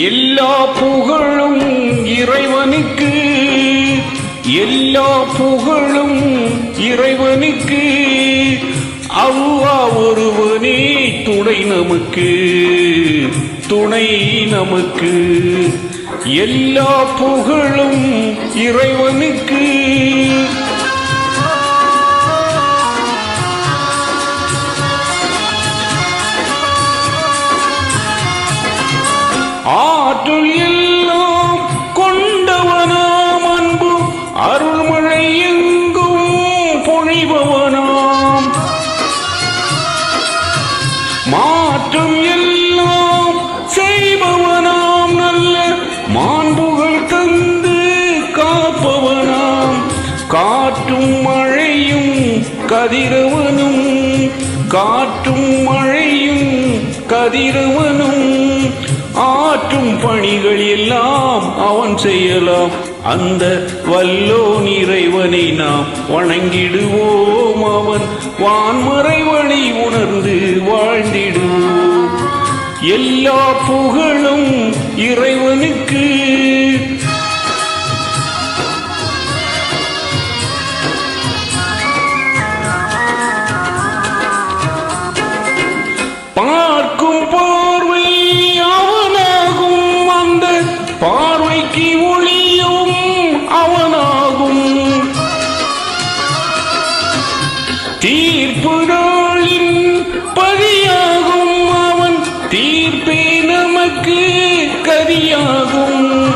எல்லா புகழும் இறைவனுக்கு எல்லா புகழும் இறைவனுக்கு அவ்வா ஒருவனே துணை நமக்கு துணை நமக்கு எல்லா புகழும் இறைவனுக்கு கதிரவனும் காற்றும் மழையும் கதிரவனும் ஆற்றும் பணிகள் எல்லாம் அவன் செய்யலாம். அந்த வல்லோ இறைவனை நாம் வணங்கிடுவோம் அவன். வான்மறைவனை உணர்ந்து வாழ்ந்திடுவோம். எல்லா புகழும் இறைவனுக்கு. கதியாகும்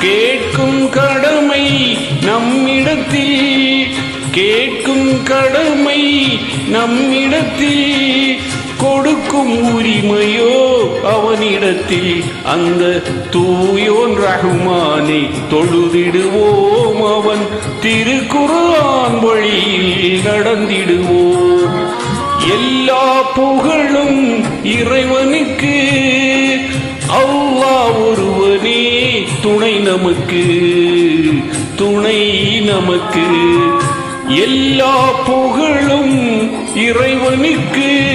கேட்கும் கடமை நம்மிடத்தில். கேட்கும் கடமை நம்மிடத்தில். கொடுக்கும் உரிமையோ அவனிடத்தில். அந்த தூயோன் ரஹ்மானை தொழுதிடுவோம் அவன். திருக்குறான் வழியில் நடந்திடுவோம். எல்லா புகழும் இறைவனுக்கு. அல்லாஹ் ஒருவனே துணை நமக்கு துணை நமக்கு. எல்லா புகழும் இறைவனுக்கு.